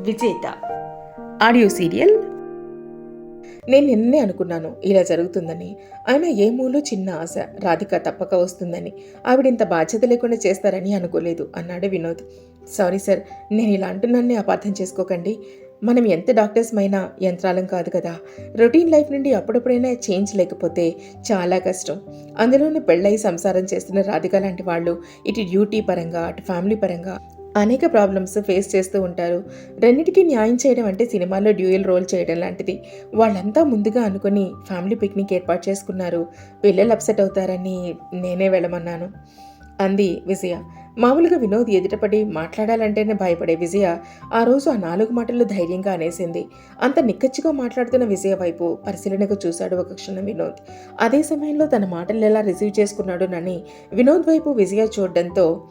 విజేత. Audio serial. నేను నిన్నే అనుకున్నాను ఇలా జరుగుతుందని. అయినా ఏ మూలో చిన్న ఆశ రాధిక తప్పక వస్తుందని. ఆవిడింత బాధ్యత లేకుండా చేస్తారని అనుకోలేదు అన్నాడు వినోద్. సారీ సార్ నేను ఇలా అంటున్నాన్ని అపార్థం చేసుకోకండి. మనం ఎంత డాక్టర్స్ అయినా యంత్రాలం కాదు కదా. రొటీన్ లైఫ్ నుండి అప్పుడప్పుడైనా చేంజ్ లేకపోతే చాలా కష్టం. అందులోనే పెళ్ళై సంసారం చేస్తున్న రాధిక లాంటి వాళ్ళు ఇటు డ్యూటీ పరంగా అటు ఫ్యామిలీ పరంగా అనేక ప్రాబ్లమ్స్ ఫేస్ చేస్తూ ఉంటారు. రెండింటికి న్యాయం చేయడం అంటే సినిమాలో డ్యూయల్ రోల్ చేయడం లాంటిది. వాళ్ళంతా ముందుగా అనుకుని ఫ్యామిలీ పిక్నిక్ ఏర్పాటు చేసుకున్నారు. పిల్లలు అప్సెట్ అవుతారని నేనే వెళ్ళమన్నాను. అంది విజయ. మామూలుగా వినోద్ ఎదుటపడి మాట్లాడాలంటేనే భయపడే విజయ ఆ రోజు ఆ నాలుగు మాటలు ధైర్యంగా అనేసింది. అంత నిక్కచ్చిగా మాట్లాడుతున్న విజయ వైపు పరిశీలనగా చూశాడు ఒక క్షణం వినోద్. అదే సమయంలో తన మాటలు ఎలా రిసీవ్ చేసుకున్నాడోనని వినోద్ వైపు విజయ చూడడంతో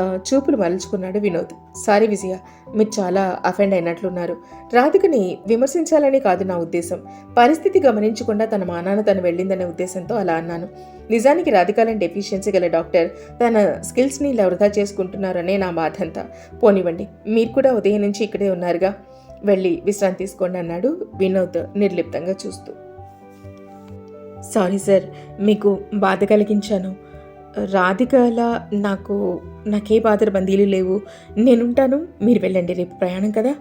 చూపులు మరల్చుకున్నాడు వినోద్. సారీ విజయ మీరు చాలా అఫెండ్ అయినట్లున్నారు. రాధికని విమర్శించాలని కాదు నా ఉద్దేశం. పరిస్థితి గమనించకుండా తన మానాన తను వెళ్ళిందనే ఉద్దేశంతో అలా అన్నాను. నిజానికి రాధికాలని డెఫిషియన్సీ గల డాక్టర్ తన స్కిల్స్ని ఇలా వృధా చేసుకుంటున్నారనే నా బాధ అంతా పోనివ్వండి మీరు కూడా ఉదయం నుంచి ఇక్కడే ఉన్నారుగా? వెళ్ళి విశ్రాంతి తీసుకోండి అన్నాడు వినోద్ నిర్లిప్తంగా చూస్తూ. సారీ సార్ మీకు బాధ కలిగించాను. రాధికల నాకు నాకే బాధలు బందీలు లేవు. నేనుంటాను మీరు వెళ్ళండి రేపు ప్రయాణం కదా?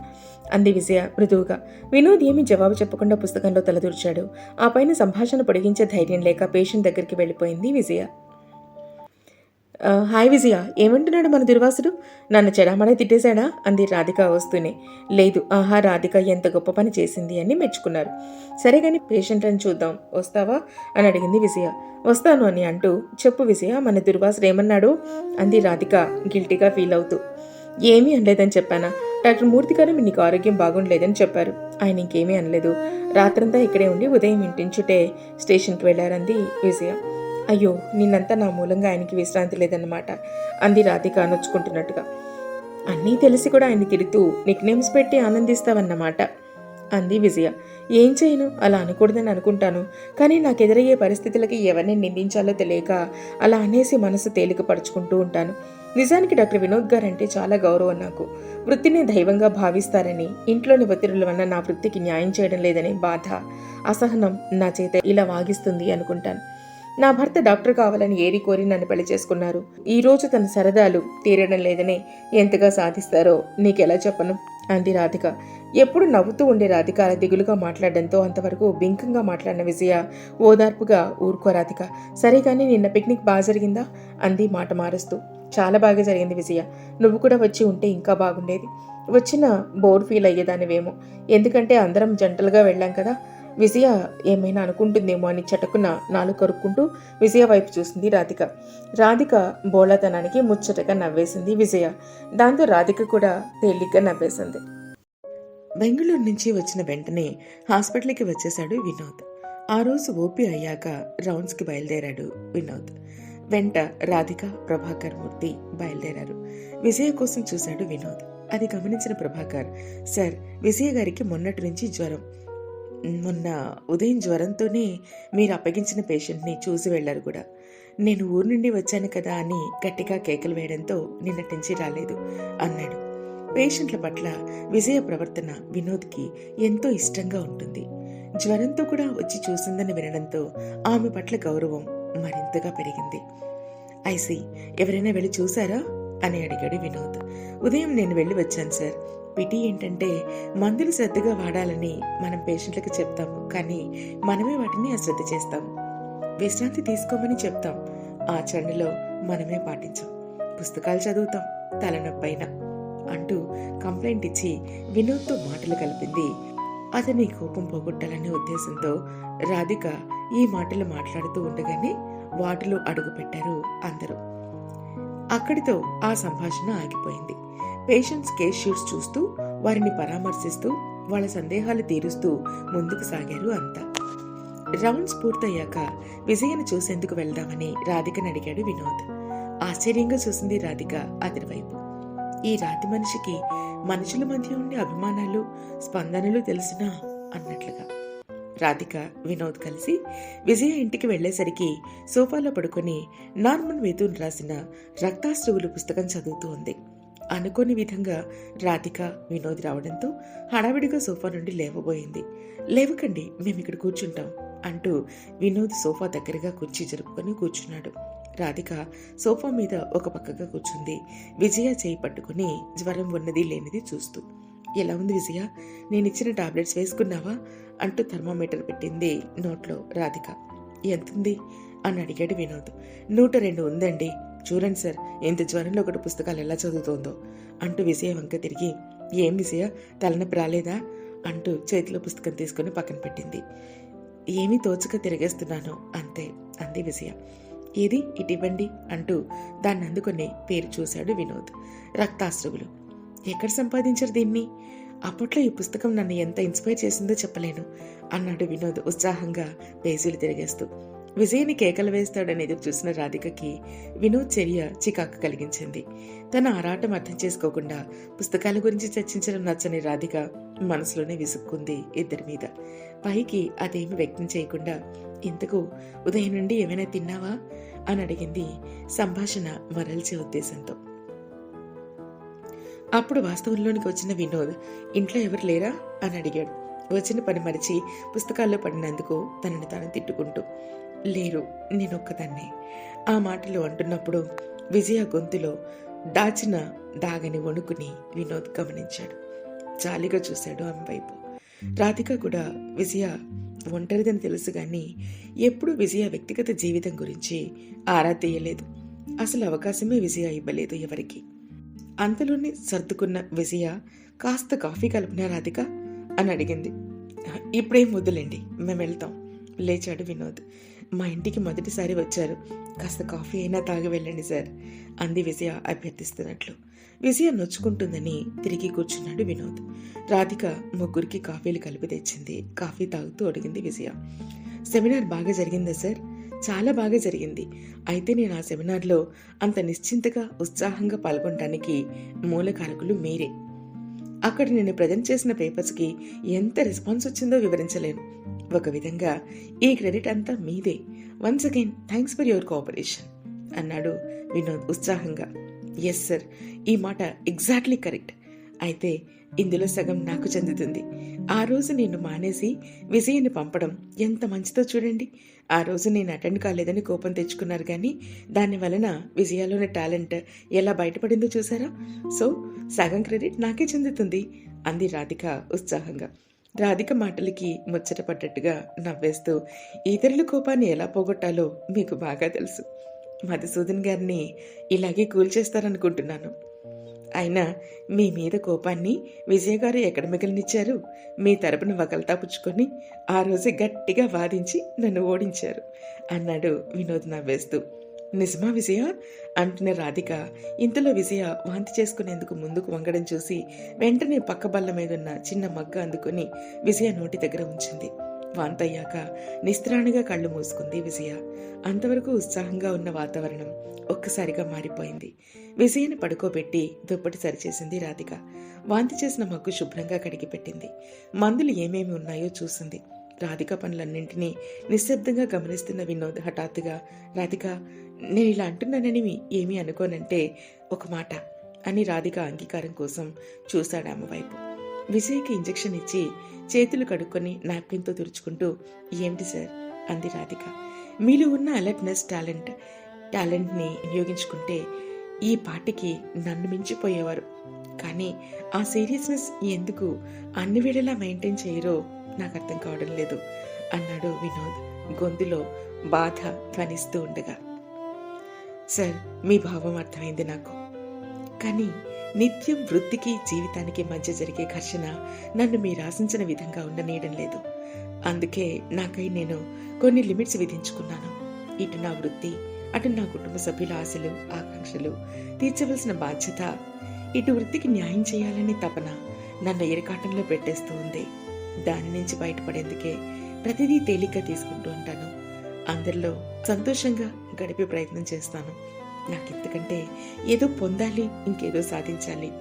అంది విజయ మృదువుగా. వినోద్ ఏమీ జవాబు చెప్పకుండా పుస్తకంలో తలదూర్చాడు ఆ పైన సంభాషణ పొడిగించే ధైర్యం లేక పేషెంట్ దగ్గరికి వెళ్ళిపోయింది విజయ. హాయ్ విజయ ఏమంటున్నాడు మన దుర్వాసుడు? నన్ను చెడామడే తిట్టేశాడా? అంది రాధిక వస్తూనే. లేదు ఆహా రాధిక ఎంత గొప్ప పని చేసింది అని మెచ్చుకున్నారు. సరే కానీ పేషెంట్ అని చూద్దాం. వస్తావా? అని అడిగింది విజయ. వస్తాను అని అంటూ చెప్పు విజయ మన దుర్వాసుడు ఏమన్నాడు? అంది రాధిక గిల్టీగా ఫీల్ అవుతూ. ఏమీ అనలేదని చెప్పానా? డాక్టర్ మూర్తి గారు నీకు ఆరోగ్యం బాగుండలేదని చెప్పారు. ఆయన ఇంకేమీ అనలేదు. రాత్రంతా ఇక్కడే ఉండి ఉదయం ఇంటించుటే స్టేషన్కి వెళ్ళారంది విజయ. అయ్యో నిన్నంతా నా మూలంగా ఆయనకి విశ్రాంతి లేదన్నమాట. అంది రాధిక అనొచ్చుకుంటున్నట్టుగా. అన్నీ తెలిసి కూడా ఆయన తిడుతూ నిక్నేమ్స్ పెట్టి ఆనందిస్తావన్నమాట అంది విజయ. ఏం చేయను? అలా అనకూడదని అనుకుంటాను. కానీ నాకు ఎదురయ్యే పరిస్థితులకి ఎవరిని నిందించాలో తెలియక అలా అనేసి మనసు తేలిక పరుచుకుంటూ ఉంటాను. నిజానికి డాక్టర్ వినోద్ గారు అంటే చాలా గౌరవం నాకు. వృత్తిని దైవంగా భావిస్తారని ఇంట్లోని ఒత్తిడుల వల్ల నా వృత్తికి న్యాయం చేయడం లేదనే బాధ అసహనం నా చేత ఇలా వాగిస్తుంది అనుకుంటాను. నా భర్త డాక్టర్ కావాలని ఏరి కోరి నన్ను పెళ్ళి చేసుకున్నారు. ఈ రోజు తన సరదాలు తీరడం లేదని ఎంతగా సాధిస్తారో నీకెలా చెప్పను? అంది రాధిక. ఎప్పుడు నవ్వుతూ ఉండే రాధిక అలా దిగులుగా మాట్లాడడంతో అంతవరకు బింకంగా మాట్లాడిన విజయ ఓదార్పుగా ఊరుకో రాధిక. సరే కానీ నిన్న పిక్నిక్ బాగా జరిగిందా? అంది మాట మారుస్తూ. చాలా బాగా జరిగింది విజయ. నువ్వు కూడా వచ్చి ఉంటే ఇంకా బాగుండేది. వచ్చిన బోర్ ఫీల్ అయ్యేదానివేమో. ఎందుకంటే అందరం జంటలుగా వెళ్ళాం కదా. విజయ ఏమైనా అనుకుంటుందేమో అని చటుకున నాలుగు కరుక్కుంటూ విజయ వైపు చూసింది రాధిక. రాధిక బోళతనానికి ముచ్చటగా నవ్వేసింది విజయ. దాంతో రాధిక కూడా తేలిగ్గా నవ్వేసింది. బెంగళూరు నుంచి వచ్చిన వెంటనే హాస్పిటల్కి వచ్చేశాడు వినోద్. ఆ రోజు ఓపీ అయ్యాక రౌండ్స్కి బయలుదేరాడు వినోద్. వెంట రాధిక ప్రభాకర్ మూర్తి బయలుదేరారు. విజయ కోసం చూశాడు వినోద్. అది గమనించిన ప్రభాకర్ సార్ విజయ గారికి మొన్నటి నుంచి జ్వరం. మొన్న ఉదయం జ్వరంతోనే మీరు అప్పగించిన పేషెంట్ని చూసి వెళ్ళారు కూడా. నేను ఊరు నుండి వచ్చాను కదా అని గట్టిగా కేకలు వేయడంతో నిన్నటి నుంచి రాలేదు అన్నాడు. పేషెంట్ల పట్ల విజయ ప్రవర్తన వినోద్కి ఎంతో ఇష్టంగా ఉంటుంది. జ్వరంతో కూడా వచ్చి చూసిందని వినడంతో ఆమె పట్ల గౌరవం మరింతగా పెరిగింది. ఐసి ఎవరైనా వెళ్ళి చూసారా? అని అడిగాడు వినోద్. ఉదయం నేను వెళ్ళి వచ్చాను సార్. పిటి ఏంటంటే మందులు శ్రద్ధగా వాడాలని మనం పేషెంట్లకు చెప్తాము. కానీ మనమే వాటిని అశ్రద్ధ చేస్తాం విశ్రాంతి తీసుకోమని చెప్తాం. ఆచరణలో మనమే పాటించాం. పుస్తకాలు చదువుతాం. తలనొప్పైన అంటూ కంప్లైంట్ ఇచ్చి వినోద్తో మాటలు కలిపింది అతని కోపం పోగొట్టాలనే ఉద్దేశంతో రాధిక ఈ మాటలు మాట్లాడుతూ ఉండగానే వాటిలో అడుగుపెట్టారు అందరూ. అక్కడితో ఆ సంభాషణ ఆగిపోయింది. పేషెంట్స్ కేస్ షీట్స్ చూస్తూ వారిని పరామర్శిస్తూ వాళ్ళ సందేహాలు తీరుస్తూ ముందుకు సాగారు అంతా. రౌండ్స్ పూర్తయ్యాక విజయను చూసేందుకు వెళ్దామని రాధికను అడిగాడు వినోద్. ఆశ్చర్యంగా చూసింది రాధిక అతని వైపు. ఈ రాతి మనిషికి మనుషుల మధ్య ఉండే అభిమానాలు స్పందనలు తెలిసినా? అన్నట్లుగా. రాధిక వినోద్ కలిసి విజయ ఇంటికి వెళ్ళేసరికి సోఫాలో పడుకొని నార్మన్ వేతూన్ రాసిన రక్తాశ్రువులు పుస్తకం చదువుతూ ఉంది అనుకోని విధంగా రాధిక వినోద్ రావడంతో హడావిడిగా సోఫా నుండి లేవబోయింది. లేవకండి మేము ఇక్కడ కూర్చుంటాం అంటూ వినోద్ సోఫా దగ్గరగా కుర్చీ జరుపుకొని కూర్చున్నాడు. రాధిక సోఫా మీద ఒక పక్కగా కూర్చుంది. విజయ చేయి పట్టుకుని జ్వరం ఉన్నది లేనిది చూస్తూ ఎలా ఉంది విజయ? నేను ఇచ్చిన టాబ్లెట్స్ వేసుకున్నావా? అంటూ థర్మామీటర్ పెట్టింది నోట్లో రాధిక. ఎంతుంది? అని అడిగాడు వినోద్. నూట రెండు ఉందండి. చూడండి సార్ ఎంత జ్వరంలో ఒకటి పుస్తకాలు ఎలా చదువుతోందో. అంటూ విజయ వంక తిరిగి ఏం విజయ తలనొప్పి రాలేదా? అంటూ చేతిలో పుస్తకం తీసుకుని పక్కన పెట్టింది. ఏమీ తోచక తిరిగేస్తున్నాను అంతే అంది విజయ. ఏది? ఇటివ్వండి అంటూ దాన్ని అందుకునే పేరు చూశాడు వినోద్. రక్తాశ్రువులు. ఎక్కడ సంపాదించారు దీన్ని? అప్పట్లో ఈ పుస్తకం నన్ను ఎంత ఇన్స్పైర్ చేసిందో చెప్పలేను అన్నాడు వినోద్ ఉత్సాహంగా పేజీలు తిరిగేస్తూ. విజయని కేకలు వేస్తాడని ఎదురు చూసిన రాధికకి వినోద్ చర్య చికాకు కలిగించింది. తన ఆరాటం అర్థం చేసుకోకుండా పుస్తకాల గురించి చర్చించడం నచ్చని రాధిక మనసులోనే విసుక్కుంది ఇద్దరి మీద. పైకి అదేమి వ్యక్తం చేయకుండా ఇంతకు ఉదయం నుండి ఏమైనా తిన్నావా? అని అడిగింది సంభాషణ మరల్చే ఉద్దేశంతో. అప్పుడు వాస్తవంలోనికి వచ్చిన వినోద్ ఇంట్లో ఎవరు లేరా? అని అడిగాడు. వచ్చిన పని మరిచి పుస్తకాల్లో పడినందుకు తనని తాను తిట్టుకుంటూ లేరు నేనొక్కదాన్నే. ఆ మాటలు అంటున్నప్పుడు విజయ గొంతులో దాచిన దాగని వణుకుని వినోద్ గమనించాడు. జాలిగా చూశాడు ఆమె వైపు. రాధిక కూడా విజయ ఒంటరిదని తెలుసు కానీ ఎప్పుడూ విజయ వ్యక్తిగత జీవితం గురించి ఆరా తీయలేదు. అసలు అవకాశమే విజయ ఇవ్వలేదు ఎవరికి. అంతలోనే సర్దుకున్న విజయ కాస్త కాఫీ కలిపినా రాధిక? అని అడిగింది. ఇప్పుడేం వద్దులేండి మేము వెళ్తాం లేచాడు వినోద్. మా ఇంటికి మొదటిసారి వచ్చారు. కాస్త కాఫీ అయినా తాగి వెళ్ళండి సార్ అంది విజయ అభ్యర్థిస్తున్నట్లు. విజయ నొచ్చుకుంటుందని తిరిగి కూర్చున్నాడు వినోద్. రాధిక ముగ్గురికి కాఫీలు కలిపి తెచ్చింది. కాఫీ తాగుతూ అడిగింది విజయ. సెమినార్ బాగా జరిగిందా సార్? చాలా బాగా జరిగింది. అయితే నేను ఆ సెమినార్లో అంత నిశ్చింతగా ఉత్సాహంగా పాల్గొనడానికి మూలకారకులు మీరే. అక్కడ నేను ప్రజెంట్ చేసిన పేపర్స్కి ఎంత రెస్పాన్స్ వచ్చిందో వివరించలేను. ఒక విధంగా ఈ క్రెడిట్ అంతా మీదే. Once again thanks for your cooperation అన్నాడు వినోద్ ఉత్సాహంగా. ఎస్ సార్ ఈ మాట ఎగ్జాక్ట్లీ కరెక్ట్ అయితే ఇందులో సగం నాకు చెందుతుంది. ఆ రోజు నేను మానేసి విజయ్ని పంపడం ఎంత మంచిదో చూడండి. ఆ రోజు నేను అటెండ్ కాలేదని కోపం తెచ్చుకున్నారు కానీ దాని వలన విజయాలోని టాలెంట్ ఎలా బయటపడిందో చూసారా? సో సగం క్రెడిట్ నాకే చెందుతుంది అంది రాధిక ఉత్సాహంగా. రాధిక మాటలకి ముచ్చట పడ్డట్టుగా నవ్వేస్తూ ఇతరుల కోపాన్ని ఎలా పోగొట్టాలో మీకు బాగా తెలుసు. మధుసూదన్ గారిని ఇలాగే కూల్చేస్తారనుకుంటున్నాను అయినా మీ మీద కోపాన్ని విజయ్ గారు ఎక్కడ మిగిలినిచ్చారు? మీ తరపున వకల్తా పుచ్చుకొని ఆ రోజు గట్టిగా వాదించి నన్ను ఓడించారు అన్నాడు వినోద్ నవ్వేస్తూ. నిజమా విజయ? అంటున్న రాధిక ఇంతలో విజయ వాంతి చేసుకునేందుకు ముందుకు వంగడం చూసి వెంటనే పక్క బల్ల మీదున్న చిన్న మగ్గ అందుకుని విజయ నోటి దగ్గర ఉంచింది. వాంతయ్యాక నిస్త్రాణిగా కళ్ళు మూసుకుంది విజయ. అంతవరకు ఉత్సాహంగా ఉన్న వాతావరణం ఒక్కసారిగా మారిపోయింది. విజయని పడుకోబెట్టి దుప్పటి సరిచేసింది రాధిక. వాంతి చేసిన మగ్గు శుభ్రంగా కడిగి పెట్టింది. మందులు ఏమేమి ఉన్నాయో చూసింది. రాధిక పనులన్నింటినీ నిశ్శబ్దంగా గమనిస్తున్న వినోద్ హఠాత్తుగా రాధిక నేను ఇలా అంటున్నానని ఏమీ అనుకోనంటే ఒక మాట అని రాధిక అంగీకారం కోసం చూశాడు ఆమె వైపు. విజయ్కి ఇంజెక్షన్ ఇచ్చి చేతులు కడుక్కొని నాప్కిన్తో తుడుచుకుంటూ ఏమిటి సార్? అంది రాధిక. మీలో ఉన్న అలర్ట్నెస్ టాలెంట్ టాలెంట్ని వినియోగించుకుంటే ఈ పాటికి నన్ను మించిపోయేవారు. కానీ ఆ సీరియస్నెస్ ఎందుకు అన్ని వేళలా మెయింటైన్ చేయరో నాకు అర్థం కావడం లేదు అన్నాడు వినోద్ గొంతులో బాధ ధ్వనిస్తూ ఉండగా. సార్ మీ భావం అర్థమైంది నాకు. కానీ నిత్యం వృత్తికి జీవితానికి మధ్య జరిగే ఘర్షణ నన్ను మీరు ఆశించిన విధంగా ఉండనీయడం లేదు. అందుకే నాకై నేను కొన్ని లిమిట్స్ విధించుకున్నాను. ఇటు నా వృత్తి అటు నా కుటుంబ సభ్యుల ఆశలు ఆకాంక్షలు తీర్చవలసిన బాధ్యత ఇటు వృత్తికి న్యాయం చేయాలనే తపన నన్ను ఎరకాటంలో పెట్టేస్తూ ఉంది. దాని నుంచి బయటపడేందుకే ప్రతిదీ తేలిగ్గా తీసుకుంటూ ఉంటాను. అందరిలో సంతోషంగా గడిపే ప్రయత్నం చేస్తాను. నాకు ఇంతకంటే ఏదో పొందాలి ఇంకేదో సాధించాలి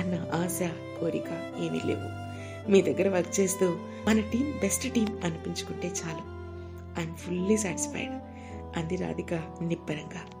అన్న ఆశ కోరిక ఏమీ లేవు. మీ దగ్గర వర్క్ చేస్తూ మన టీం బెస్ట్ టీం అనిపించుకుంటే చాలు. ఐఎమ్ ఫుల్లీ సాటిస్ఫైడ్ అంది రాధిక నిబ్బరంగా.